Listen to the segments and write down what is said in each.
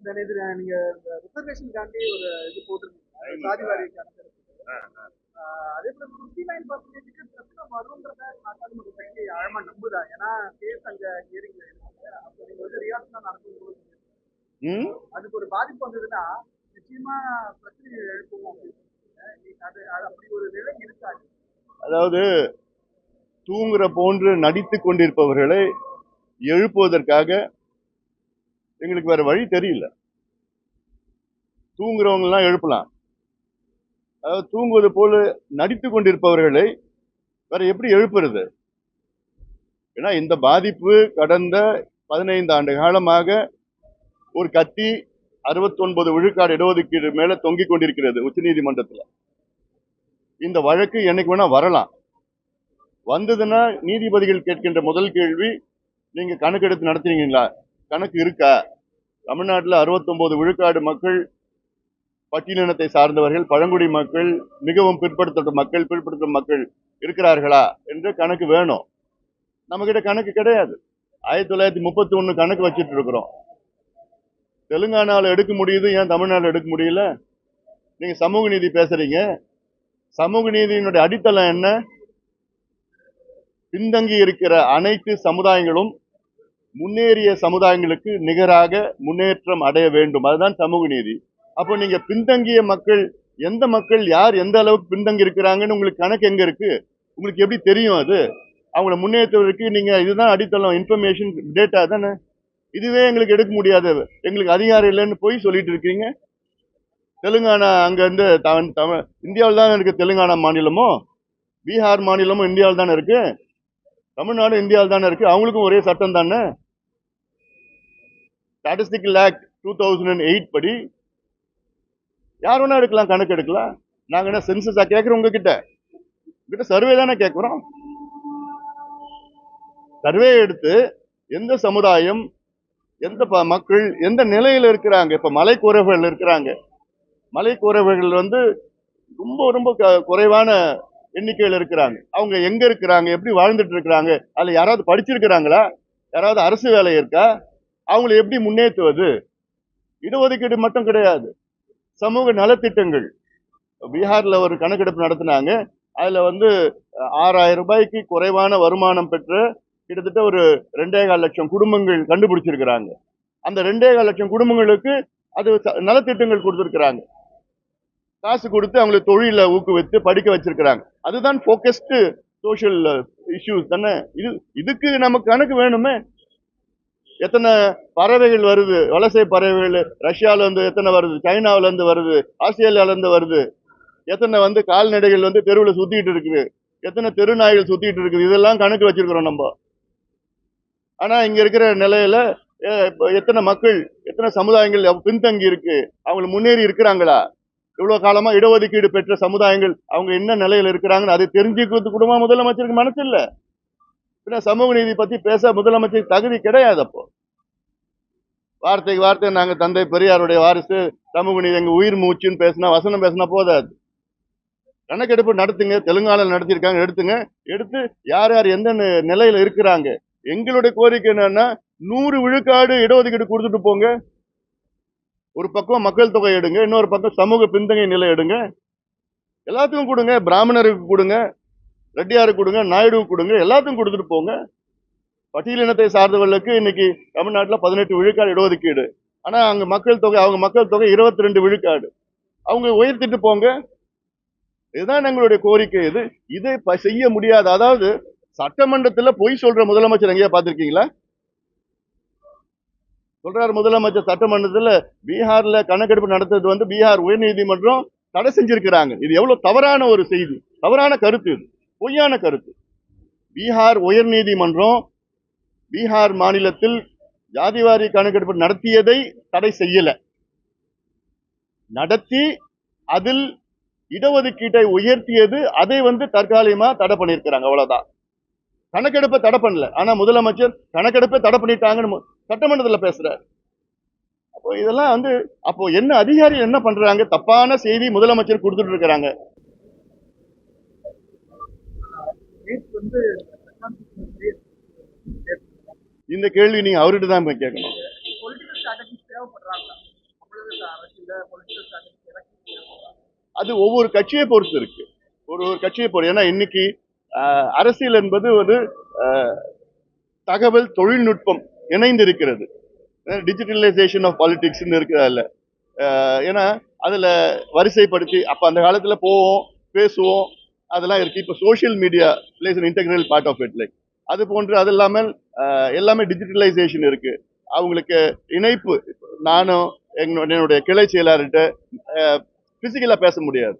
நேற்று நீங்க ரிசர்வேஷனுக்காண்டி ஒரு இது போட்டிருந்தீங்க. சாதி வாரி கணக்கு ஆஹ் அதே போல ஃபிஃப்டி நைன் பர்சன்டேஜுக்கு பிரச்சனை வரும்ன்றத நாட்டாளுமன்ற கட்சி ஆழமா நம்புதா? ஏன்னா கேஸ் அங்க ஹியரிங்ல இருக்காங்க அப்போ நீங்க வந்து ரியாக்ஷனா நடக்கும் அதுக்கு ஒரு பாதிப்பு வந்ததுன்னா நிச்சயமா பிரச்சனை எழுப்புவோம் அப்படின்னு அது அப்படி ஒரு நிலை இருக்காது. அதாவது தூங்குற போன்று நடித்து கொண்டிருப்பவர்களை எழுப்புவதற்காக எங்களுக்கு வேற வழி தெரியல. தூங்குறவங்க எல்லாம் எழுப்பலாம். அதாவது தூங்குவது போல நடித்து கொண்டிருப்பவர்களை வேற எப்படி எழுப்புறது? ஏன்னா இந்த பாதிப்பு கடந்த பதினைந்து ஆண்டு காலமாக ஒரு கத்தி 69 விழுக்காடு இடஒதுக்கீடு மேல தொங்கிக் கொண்டிருக்கிறது உச்ச நீதிமன்றத்தில் இந்த வழக்கு என்னைக்கு வேணா வரலாம். வந்ததுன்னா நீதிபதிகள் கேட்கின்ற முதல் கேள்வி நீங்க கணக்கெடுத்து நடத்துறீங்களா? கணக்கு இருக்கா? தமிழ்நாட்டில் 69 விழுக்காடு மக்கள் பட்டியலினத்தை சார்ந்தவர்கள் பழங்குடி மக்கள் மிகவும் பிற்படுத்தப்பட்ட மக்கள் பிற்படுத்தப்பட்ட மக்கள் இருக்கிறார்களா என்று கணக்கு வேணும். நம்மக்கிட்ட கணக்கு கிடையாது. ஆயிரத்தி தொள்ளாயிரத்தி முப்பத்தி ஒன்று கணக்கு வச்சிட்டு இருக்கிறோம். தெலுங்கானாவில் எடுக்க முடியுது ஏன் தமிழ்நாட்டில் எடுக்க முடியல? நீங்கள் சமூக நீதி பேசுகிறீங்க சமூக நீதியினுடைய அடித்தளம் என்ன? பின்தங்கி இருக்கிற அனைத்து சமுதாயங்களும் முன்னேறிய சமுதாயங்களுக்கு நிகராக முன்னேற்றம் அடைய வேண்டும். அதுதான் சமூக நீதி. அப்போ நீங்க பின்தங்கிய மக்கள் எந்த மக்கள் யார் எந்த அளவுக்கு பின்தங்கி இருக்கிறாங்கன்னு உங்களுக்கு கணக்கு எங்க இருக்கு? உங்களுக்கு எப்படி தெரியும் அது? அவங்கள முன்னேற்றுவதற்கு நீங்க இதுதான் அடித்தளம் இன்ஃபர்மேஷன் டேட்டா தானே? இதுவே எங்களுக்கு எடுக்க முடியாது. எங்களுக்கு அதிகாரம் இல்லைன்னு போய் சொல்லிட்டு இருக்கீங்க தெலுங்கானா அங்கேருந்து தமிழ் தமிழ் இந்தியாவில் தானே இருக்குது தெலுங்கானா மாநிலமும் பீகார் மாநிலமும் இந்தியாவில் தானே இருக்குது தமிழ்நாடு இந்தியாவில் தானே இருக்குது அவங்களுக்கும் ஒரே சட்டம் தானே? Statistical act two thousand eight படி யார் வேணா எடுக்கலாம் கணக்கு எடுக்கலாம். நாங்கள் என்ன சென்சஸா கேட்குறோம் உங்ககிட்ட? உங்ககிட்ட சர்வே தானே கேட்குறோம் சர்வே எடுத்து எந்த சமுதாயம் எந்த ப- மக்கள் எந்த நிலையில் இருக்கிறாங்க? இப்போ மலை குறைவுகள் இருக்கிறாங்க. மலை குறைவுகள் வந்து ரொம்ப ரொம்ப க- குறைவான எண்ணிக்கையில் இருக்கிறாங்க. அவங்க எங்கே இருக்கிறாங்க? எப்படி வாழ்ந்துட்டு இருக்கிறாங்க? அதில் யாராவது படிச்சிருக்கிறாங்களா? யாராவது அரசு வேலை இருக்கா? அவங்களை எப்படி முன்னேற்றுவது? இடஒதுக்கீடு மட்டும் கிடையாது. சமூக நலத்திட்டங்கள். பீகாரில் ஒரு கணக்கெடுப்பு நடத்தினாங்க. அதில் வந்து ஆறாயிரம் ரூபாய்க்கு குறைவான வருமானம் பெற்ற கிட்டத்தட்ட ஒரு ரெண்டே கால் லட்சம் குடும்பங்கள் கண்டுபிடிச்சிருக்கிறாங்க. அந்த ரெண்டே கால் லட்சம் குடும்பங்களுக்கு அது ச- நலத்திட்டங்கள் கொடுத்துருக்குறாங்க. காசு கொடுத்து அவங்களை தொழிலை ஊக்குவித்து படிக்க வச்சிருக்கிறாங்க. அதுதான் ஃபோக்கஸ்டு சோஷியல் இஷ்யூஸ் தானே? இது இதுக்கு நமக்கு கணக்கு வேணுமே? எத்தனை பறவைகள் வருது? வலசை பறவைகள் ரஷ்யால இருந்து எத்தனை வருது? சைனாவுல இருந்து வருது? ஆஸ்திரேலியால இருந்து வருது? எத்தனை வந்து கால்நடைகள் வந்து தெருவில் சுத்திட்டு இருக்குது? எத்தனை தெரு சுற்றிட்டு சுத்திட்டு இருக்குது? இதெல்லாம் கணக்கு வச்சிருக்கிறோம் நம்ம. ஆனா இங்க இருக்கிற நிலையில இப்போ எத்தனை மக்கள் எத்தனை சமுதாயங்கள் பின்தங்கி இருக்கு? அவங்க முன்னேறி இருக்கிறாங்களா? இவ்வளவு காலமா இடஒதுக்கீடு பெற்ற சமுதாயங்கள் அவங்க என்ன நிலையில இருக்கிறாங்கன்னு அதை தெரிஞ்சுக்கிறது குடும்பம் முதலமைச்சருக்கு மனசு இல்ல பின்ன சமூக நீதி பத்தி பேச முதலமைச்சர் தகுதி கிடையாது அப்போ. வார்த்தைக்கு வார்த்தை நாங்கள் தந்தை பெரியாருடைய வாரிசு சமூக நீதி எங்கள் உயிர் மூச்சுன்னு பேசினா வசனம் பேசினா போதாது. கணக்கெடுப்பு நடத்துங்க தெலுங்கானால நடத்தியிருக்காங்க எடுத்துங்க. எடுத்து யார் யார் எந்த நிலையில் இருக்கிறாங்க எங்களுடைய கோரிக்கை என்னன்னா நூறு விழுக்காடு இடஒதுக்கீடு கொடுத்துட்டு போங்க. ஒரு பக்கம் மக்கள் தொகை எடுங்க இன்னொரு பக்கம் சமூக பின்தங்கை நிலை எடுங்க. எல்லாத்துக்கும் கொடுங்க பிராமணருக்கு கொடுங்க ரெட்டியாருக்கு கொடுங்க நாயுடுவுக்கு கொடுங்க எல்லாத்துக்கும் கொடுத்துட்டு போங்க. பட்டியல் இனத்தை சார்ந்தவர்களுக்கு இன்னைக்கு தமிழ்நாட்டில் பதினெட்டு விழுக்காடு இடஒதுக்கீடு. ஆனா அங்க மக்கள் தொகை அவங்க மக்கள் தொகை இருபத்தி ரெண்டு விழுக்காடு. அவங்க உயர்த்திட்டு போங்க. இதுதான் எங்களுடைய கோரிக்கை. இது இதை செய்ய முடியாது. அதாவது சட்டமன்றத்தில் பொய் சொல்ற முதலமைச்சர் எங்கேயா பார்த்துருக்கீங்களா? சொல்றாரு முதலமைச்சர் சட்டமன்றத்தில் பீகார்ல கணக்கெடுப்பு நடத்துறது வந்து பீகார் உயர்நீதிமன்றம் தடை செஞ்சிருக்கிறாங்க. இது எவ்வளவு தவறான ஒரு செய்தி. தவறான கருத்து இது. பொய்யான கருத்து. பீகார் உயர்நீதிமன்றம் பீகார் மாநிலத்தில் ஜாதிவாரி கணக்கெடுப்பு நடத்தியதை தடை செய்யல. நடத்தி அதில் இடஒதுக்கீட்டை உயர்த்தியது அதை வந்து தற்காலிகமா தடை பண்ணியிருக்கிறாங்க அவ்வளவுதான். கணக்கெடுப்பை தடை பண்ணல. ஆனா முதலமைச்சர் கணக்கெடுப்பை தடை பண்ணிட்டாங்கன்னு சட்டமன்றத்தில் சட்டமன்றத்துல பேசுறாரு. அப்போ இதெல்லாம் வந்து அப்போ என்ன அதிகாரிகள் என்ன பண்றாங்க? தப்பான செய்தி முதலமைச்சர் கொடுத்துட்டு இருக்கிறாங்க. நேற்று வந்து இந்த கேள்வி நீங்க அவர்கிட்ட தான் போய் கேட்கணும். அது ஒவ்வொரு கட்சியை பொறுத்து இருக்கு. ஒரு ஒரு கட்சியை பொறுத்து ஏன்னா இன்னைக்கு அரசியல் என்பது ஒரு தகவல் தொழில்நுட்பம் இணைந்து இருக்கிறது டிஜிட்டலைசேஷன் ஆஃப் பாலிடிக்ஸ்னு இருக்கு அதில். ஏன்னா அதில் வரிசைப்படுத்தி அப்போ அந்த காலத்தில் போவோம் பேசுவோம் அதெல்லாம் இருக்கு. இப்போ social media plays integral part of it like அது போன்று அது இல்லாமல் எல்லாமே டிஜிட்டலைசேஷன் இருக்கு. அவங்களுக்கு இணைப்பு நானும் என்னுடைய கிளை செயலாளர்கிட்ட பிசிக்கலாக பேச முடியாது.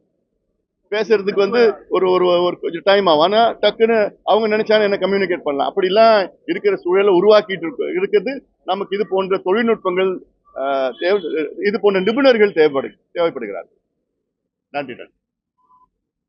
பேசுறதுக்கு வந்து ஒரு ஒரு ஒரு கொஞ்சம் டைம் ஆகும். ஆனால் டக்குன்னு அவங்க நினைச்சாலும் என்ன கம்யூனிகேட் பண்ணலாம். அப்படிலாம் இருக்கிற சூழலை உருவாக்கிட்டு இருக்கு இருக்கிறது நமக்கு இது போன்ற தொழில்நுட்பங்கள் தேவை இது போன்ற நிபுணர்கள் தேவைப்படு தேவைப்படுகிறார்கள். நன்றி நன்றி